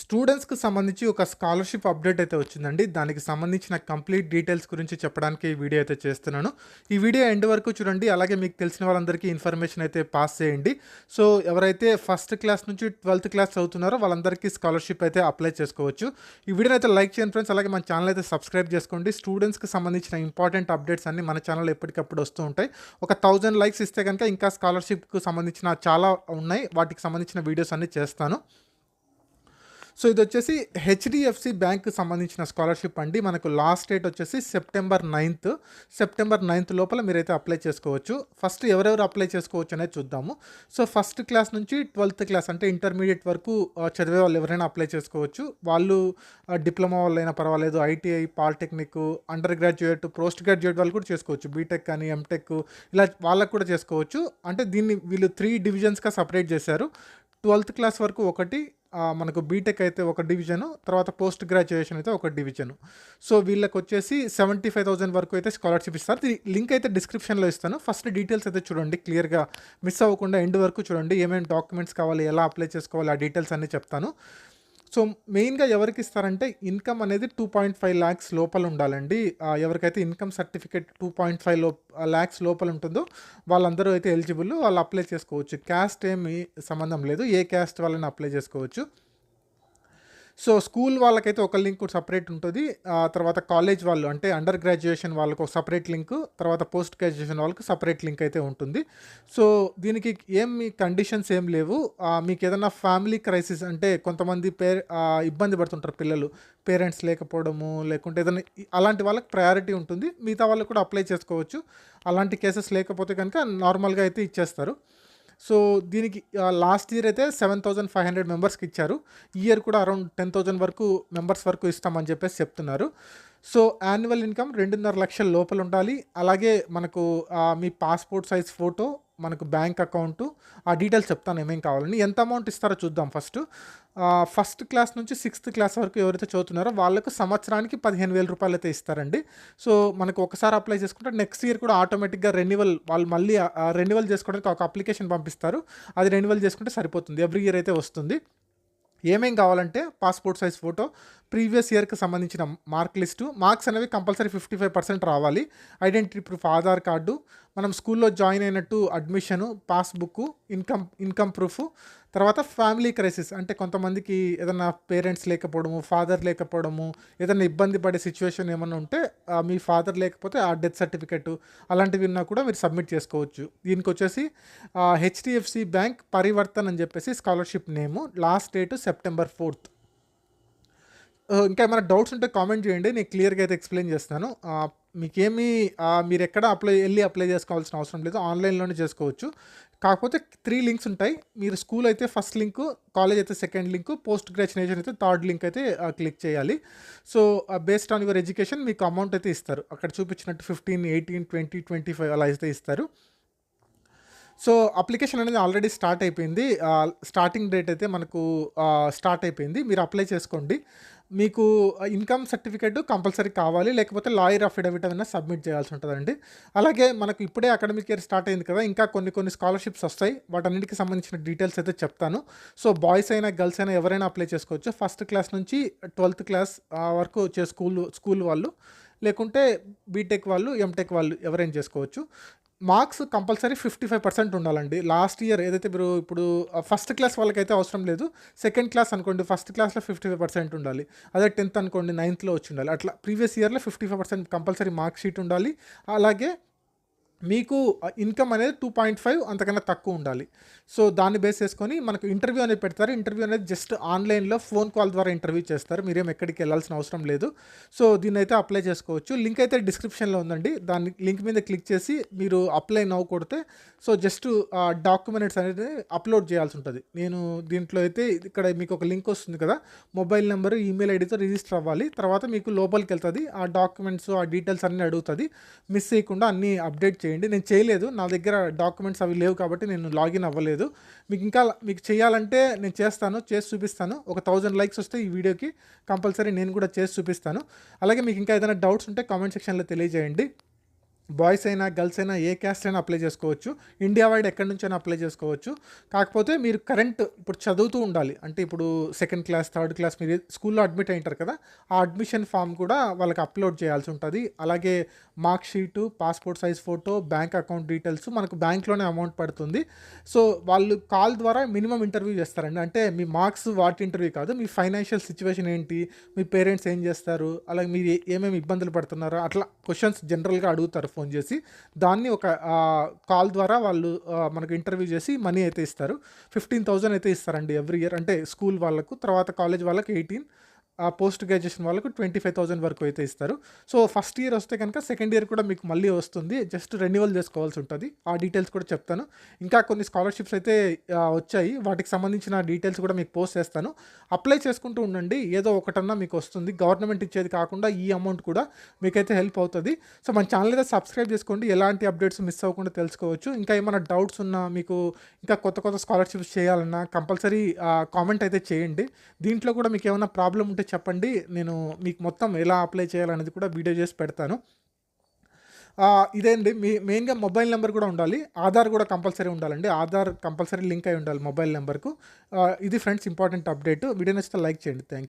స్టూడెంట్స్కి సంబంధించి ఒక స్కాలర్షిప్ అప్డేట్ అయితే వచ్చిందండి. దానికి సంబంధించిన కంప్లీట్ డీటెయిల్స్ గురించి చెప్పడానికి ఈ వీడియో అయితే చేస్తున్నాను. ఈ వీడియో ఎండ్ వరకు చూడండి. అలాగే మీకు తెలిసిన వాళ్ళందరికీ ఇన్ఫర్మేషన్ అయితే పాస్ చేయండి. సో ఎవరైతే ఫస్ట్ క్లాస్ నుంచి ట్వెల్త్ క్లాస్ చదువుతున్నారో వాళ్ళందరికీ స్కాలర్షిప్ అయితే అప్లై చేసుకోవచ్చు. ఈ వీడియోని అయితే లైక్ చేయండి ఫ్రెండ్స్. అలాగే మన ఛానల్ అయితే సబ్స్క్రైబ్ చేసుకోండి. స్టూడెంట్స్కి సంబంధించిన ఇంపార్టెంట్ అప్డేట్స్ అన్ని మన ఛానల్ ఎప్పటికప్పుడు వస్తూ ఉంటాయి. ఒక థౌజండ్ లైక్స్ ఇస్తే కనుక ఇంకా స్కాలర్షిప్కి సంబంధించిన చాలా ఉన్నాయి. వాటికి సంబంధించిన వీడియోస్ అన్ని చేస్తాను. సో ఇది వచ్చేసి హెచ్డిఎఫ్సి బ్యాంక్ సంబంధించిన స్కాలర్షిప్ అండి. మనకు లాస్ట్ డేట్ వచ్చేసి సెప్టెంబర్ నైన్త్. సెప్టెంబర్ నైన్త్ లోపల మీరైతే అప్లై చేసుకోవచ్చు. ఫస్ట్ ఎవరెవరు అప్లై చేసుకోవచ్చు అనేది చూద్దాము. సో ఫస్ట్ క్లాస్ నుంచి ట్వెల్త్ క్లాస్ అంటే ఇంటర్మీడియట్ వరకు చదివే వాళ్ళు ఎవరైనా అప్లై చేసుకోవచ్చు. వాళ్ళు డిప్లొమా వాళ్ళు అయినా పర్వాలేదు. ITI polytechnic under graduate post graduate వాళ్ళు కూడా చేసుకోవచ్చు. బీటెక్ కానీ ఎంటెక్ ఇలా వాళ్ళకు కూడా చేసుకోవచ్చు. అంటే దీన్ని వీళ్ళు త్రీ డివిజన్స్గా సపరేట్ చేశారు. ట్వెల్త్ క్లాస్ వరకు ఒకటి మనకు బీటెక్ అయితే ఒక డివిజను తర్వాత పోస్ట్ గ్రాడ్యుయేషన్ అయితే ఒక డివిజను. సో వీళ్ళకి వచ్చేసి సెవెంటీ ఫైవ్ థౌసండ్ వరకు అయితే స్కాలర్షిప్ ఇస్తారు. లింక్ అయితే డిస్క్రిప్షన్లో ఇస్తాను. ఫస్ట్ డీటెయిల్స్ అయితే చూడండి క్లియర్గా మిస్ అవ్వకుండా ఎండ్ వరకు చూడండి ఏమేమి డాక్యుమెంట్స్ కావాలి ఎలా అప్లై చేసుకోవాలి ఆ డీటెయిల్స్ అన్నీ చెప్తాను. సో మెయిన్గా ఎవరికి ఇస్తారంటే ఇన్కమ్ అనేది టూ పాయింట్ ఫైవ్ ల్యాక్స్ లోపల ఉండాలండి. ఎవరికైతే ఇన్కమ్ సర్టిఫికేట్ టూ పాయింట్ ఫైవ్లో ల్యాక్స్ లోపల ఉంటుందో వాళ్ళందరూ అయితే ఎలిజిబుల్ వాళ్ళు అప్లై చేసుకోవచ్చు. క్యాస్ట్ ఏమి సంబంధం లేదు. ఏ క్యాస్ట్ వాళ్ళని అప్లై చేసుకోవచ్చు. సో స్కూల్ వాళ్ళకైతే ఒక లింక్ సపరేట్ ఉంటుంది. ఆ తర్వాత కాలేజ్ వాళ్ళు అంటే అండర్ గ్రాడ్యుయేషన్ వాళ్ళకు ఒక సపరేట్ లింక్ తర్వాత పోస్ట్ గ్రాడ్యుయేషన్ వాళ్ళకి సపరేట్ లింక్ అయితే ఉంటుంది. సో దీనికి ఏం మీ కండిషన్స్ ఏం లేవు. మీకు ఏదైనా ఫ్యామిలీ క్రైసిస్ అంటే కొంతమంది పేర్ ఇబ్బంది పడుతుంటారు పిల్లలు. పేరెంట్స్ లేకపోవడము లేకుంటే ఏదైనా అలాంటి వాళ్ళకి ప్రయారిటీ ఉంటుంది. మిగతా వాళ్ళకి కూడా అప్లై చేసుకోవచ్చు. అలాంటి కేసెస్ లేకపోతే కనుక నార్మల్గా అయితే ఇచ్చేస్తారు. సో దీనికి లాస్ట్ ఇయర్ అయితే సెవెన్ థౌజండ్ ఫైవ్ హండ్రెడ్ మెంబర్స్కి ఇచ్చారు. ఈ ఇయర్ కూడా అరౌండ్ టెన్ థౌజండ్ వరకు మెంబర్స్ వరకు ఇస్తామని చెప్పేసి చెప్తున్నారు. సో యాన్యువల్ ఇన్కమ్ రెండున్నర లక్షల లోపల ఉండాలి. అలాగే మనకు మీ పాస్పోర్ట్ సైజ్ ఫోటో మనకు బ్యాంక్ అకౌంటు ఆ డీటెయిల్స్ చెప్తాను ఏమేం కావాలని. ఎంత అమౌంట్ ఇస్తారో చూద్దాం ఫస్ట్. ఫస్ట్ క్లాస్ నుంచి సిక్స్త్ క్లాస్ వరకు ఎవరైతే చదువుతున్నారో వాళ్ళకు సంవత్సరానికి పదిహేను వేల రూపాయలు అయితే ఇస్తారండి. సో మనకు ఒకసారి అప్లై చేసుకుంటే నెక్స్ట్ ఇయర్ కూడా ఆటోమేటిక్గా రెన్యువల్ వాళ్ళు మళ్ళీ రెన్యువల్ చేసుకోవడానికి ఒక అప్లికేషన్ పంపిస్తారు. అది రెన్యువల్ చేసుకుంటే సరిపోతుంది. ఎవ్రీ ఇయర్ అయితే వస్తుంది. ఏమేం కావాలంటే పాస్పోర్ట్ సైజ్ ఫోటో ప్రీవియస్ ఇయర్కి సంబంధించిన మార్క్ లిస్టు మార్క్స్ అనేవి కంపల్సరీ ఫిఫ్టీ ఫైవ్ పర్సెంట్ రావాలి. ఐడెంటిటీ ప్రూఫ్ ఆధార్ కార్డు మనం స్కూల్లో జాయిన్ అయినట్టు admission passbook income income proof తర్వాత ఫ్యామిలీ క్రైసిస్ అంటే కొంతమందికి ఏదైనా పేరెంట్స్ లేకపోవడము ఫాదర్ లేకపోవడము ఏదైనా ఇబ్బంది పడే సిచ్యువేషన్ ఏమైనా ఉంటే మీ ఫాదర్ లేకపోతే ఆ డెత్ సర్టిఫికెట్ అలాంటివి ఉన్నా కూడా మీరు సబ్మిట్ చేసుకోవచ్చు. దీనికి వచ్చేసి హెచ్డిఎఫ్సి బ్యాంక్ పరివర్తన్ అని చెప్పేసి scholarship name last date September fourth. ఇంకా ఏమైనా డౌట్స్ ఉంటే కామెంట్ చేయండి నేను క్లియర్గా అయితే ఎక్స్ప్లెయిన్ చేస్తాను. మీకేమీ మీరు ఎక్కడ అప్లై వెళ్ళి అప్లై చేసుకోవాల్సిన అవసరం లేదు. ఆన్లైన్లోనే చేసుకోవచ్చు. కాకపోతే త్రీ లింక్స్ ఉంటాయి. మీరు స్కూల్ అయితే ఫస్ట్ లింక్ కాలేజ్ అయితే సెకండ్ లింక్ పోస్ట్ గ్రాడ్యుయేషన్ అయితే థర్డ్ లింక్ అయితే క్లిక్ చేయాలి. So based on your education మీకు అమౌంట్ అయితే ఇస్తారు. అక్కడ చూపించినట్టు fifteen eighteen twenty twenty five అలా అయితే ఇస్తారు. సో అప్లికేషన్ అనేది ఆల్రెడీ స్టార్ట్ అయిపోయింది. స్టార్టింగ్ డేట్ అయితే మనకు స్టార్ట్ అయిపోయింది. మీరు అప్లై చేసుకోండి. మీకు ఇన్కమ్ సర్టిఫికేట్ కంపల్సరీ కావాలి. లేకపోతే లాయర్ అఫిడవిట్ అయినా సబ్మిట్ చేయాల్సి ఉంటుందండి. అలాగే మనకు ఇప్పుడే అకాడమిక్ ఇయర్ స్టార్ట్ అయింది కదా ఇంకా కొన్ని కొన్ని స్కాలర్షిప్స్ వస్తాయి. వాటన్నిటికి సంబంధించిన డీటెయిల్స్ అయితే చెప్తాను. సో బాయ్స్ అయినా గర్ల్స్ అయినా ఎవరైనా అప్లై చేసుకోవచ్చు. ఫస్ట్ క్లాస్ నుంచి ట్వెల్త్ క్లాస్ వరకు వచ్చే స్కూల్ స్కూల్ వాళ్ళు. లేకుంటే బీటెక్ వాళ్ళు ఎంటెక్ వాళ్ళు ఎవరైనా చేసుకోవచ్చు. Marks compulsory fifty five percent ఉండాలండి. లాస్ట్ ఇయర్ ఏదైతే మీరు ఇప్పుడు ఫస్ట్ క్లాస్ వాళ్ళకైతే అవసరం లేదు. సెకండ్ క్లాస్ అనుకోండి ఫస్ట్ క్లాస్లో ఫిఫ్టీ ఫైవ్ పర్సెంట్ ఉండాలి. అదే టెన్త్ అనుకోండి నైన్త్లో వచ్చి ఉండాలి. అట్లా ప్రీవియస్ ఇయర్లో fifty five percent compulsory mark sheet ఉండాలి. అలాగే మీకు ఇన్కమ్ అనేది టూ పాయింట్ ఫైవ్ అంతకన్నా తక్కువ ఉండాలి. సో దాన్ని బేస్ చేసుకొని మనకు ఇంటర్వ్యూ అనేది పెడతారు. ఇంటర్వ్యూ అనేది జస్ట్ ఆన్లైన్లో ఫోన్ కాల్ ద్వారా ఇంటర్వ్యూ చేస్తారు. మీరేం ఎక్కడికి వెళ్ళాల్సిన అవసరం లేదు. సో దీన్ని అయితే అప్లై చేసుకోవచ్చు. లింక్ అయితే డిస్క్రిప్షన్లో ఉందండి. దాన్ని లింక్ మీద క్లిక్ చేసి మీరు అప్లై నవ్వు కొడితే సో జస్ట్ డాక్యుమెంట్స్ అనేది అప్లోడ్ చేయాల్సి ఉంటుంది. నేను దీంట్లో అయితే ఇక్కడ మీకు ఒక లింక్ వస్తుంది కదా. మొబైల్ నెంబర్ ఈమెయిల్ ఐడితో రిజిస్టర్ అవ్వాలి. తర్వాత మీకు లోపలికి వెళ్తుంది. ఆ డాక్యుమెంట్స్ ఆ డీటెయిల్స్ అన్నీ అడుగుతుంది. మిస్ చేయకుండా అన్నీ అప్డేట్ చేయండి. నేను చేయలేదు. నా దగ్గర డాక్యుమెంట్స్ అవి లేవు కాబట్టి నేను లాగిన్ అవ్వలేదు. మీకు ఇంకా మీకు చేయాలంటే నేను చేస్తాను చేసి చూపిస్తాను. ఒక థౌజండ్ లైక్స్ వస్తే ఈ వీడియోకి కంపల్సరీ నేను కూడా చేసి చూపిస్తాను. అలాగే మీకు ఇంకా ఏదైనా డౌట్స్ ఉంటే కామెంట్ సెక్షన్లో తెలియజేయండి. బాయ్స్ అయినా గర్ల్స్ అయినా ఏ క్యాస్ట్ అయినా అప్లై చేసుకోవచ్చు. ఇండియా వైడ్ ఎక్కడి నుంచైనా అప్లై చేసుకోవచ్చు. కాకపోతే మీరు కరెంట్ ఇప్పుడు చదువుతూ ఉండాలి. అంటే ఇప్పుడు సెకండ్ క్లాస్ థర్డ్ క్లాస్ మీరు స్కూల్లో అడ్మిట్ అయింటారు కదా ఆ అడ్మిషన్ ఫామ్ కూడా వాళ్ళకి అప్లోడ్ చేయాల్సి ఉంటుంది. అలాగే mark sheet passport size photo bank account details మనకు బ్యాంక్లోనే అమౌంట్ పడుతుంది. సో వాళ్ళు కాల్ ద్వారా మినిమం ఇంటర్వ్యూ చేస్తారండి. అంటే మీ మార్క్స్ వాటి ఇంటర్వ్యూ కాదు మీ ఫైనాన్షియల్ సిచ్యువేషన్ ఏంటి మీ పేరెంట్స్ ఏం చేస్తారు అలాగే మీరు ఏమేమి ఇబ్బందులు పడుతున్నారో అట్లా క్వశ్చన్స్ జనరల్గా అడుగుతారు ఫోన్ ఫోన్ చేసి దాన్ని ఒక కాల్ ద్వారా వాళ్ళు మనకు ఇంటర్వ్యూ చేసి మనీ అయితే ఇస్తారు. ఫిఫ్టీన్ థౌజండ్ అయితే ఇస్తారండి ఎవ్రీ ఇయర్. అంటే స్కూల్ వాళ్ళకు తర్వాత కాలేజ్ వాళ్ళకి ఎయిటీన్ ఆ పోస్ట్ గ్రాడ్యుయేషన్ వాళ్ళకు ట్వంటీ ఫైవ్ థౌసండ్ వరకు అయితే ఇస్తారు. సో ఫస్ట్ ఇయర్ వస్తే కనుక సెకండ్ ఇయర్ కూడా మీకు మళ్ళీ వస్తుంది. జస్ట్ రెన్యువల్ చేసుకోవాల్సి ఉంటుంది. ఆ డీటెయిల్స్ కూడా చెప్తాను. ఇంకా కొన్ని స్కాలర్షిప్స్ అయితే వచ్చాయి. వాటికి సంబంధించిన డీటెయిల్స్ కూడా మీకు పోస్ట్ చేస్తాను. అప్లై చేసుకుంటూ ఉండండి. ఏదో ఒకటన్నా మీకు వస్తుంది. గవర్నమెంట్ ఇచ్చేది కాకుండా ఈ అమౌంట్ కూడా మీకైతే హెల్ప్ అవుతుంది. సో మన ఛానల్ అయితే సబ్స్క్రైబ్ చేసుకోండి. ఎలాంటి అప్డేట్స్ మిస్ అవ్వకుండా తెలుసుకోవచ్చు. ఇంకా ఏమైనా డౌట్స్ ఉన్నా మీకు ఇంకా కొత్త కొత్త స్కాలర్షిప్స్ చేయాలన్నా కంపల్సరీ కామెంట్ అయితే చేయండి. దీంట్లో కూడా మీకు ఏమైనా ప్రాబ్లం ఉంటే చెప్పండి. నేను మీకు మొత్తం ఎలా అప్లై చేయాలనేది కూడా వీడియో చేసి పెడతాను. ఆ, ఇదేండి మీ మెయిన్గా మొబైల్ నెంబర్ కూడా ఉండాలి. ఆధార్ కూడా కంపల్సరీ ఉండాలండి. ఆధార్ కంపల్సరీ లింక్ అయి ఉండాలి మొబైల్ నెంబర్కు ఇది ఫ్రెండ్స్ ఇంపార్టెంట్ అప్డేట్ వీడియో నచ్చితే లైక్ చేయండి. థ్యాంక్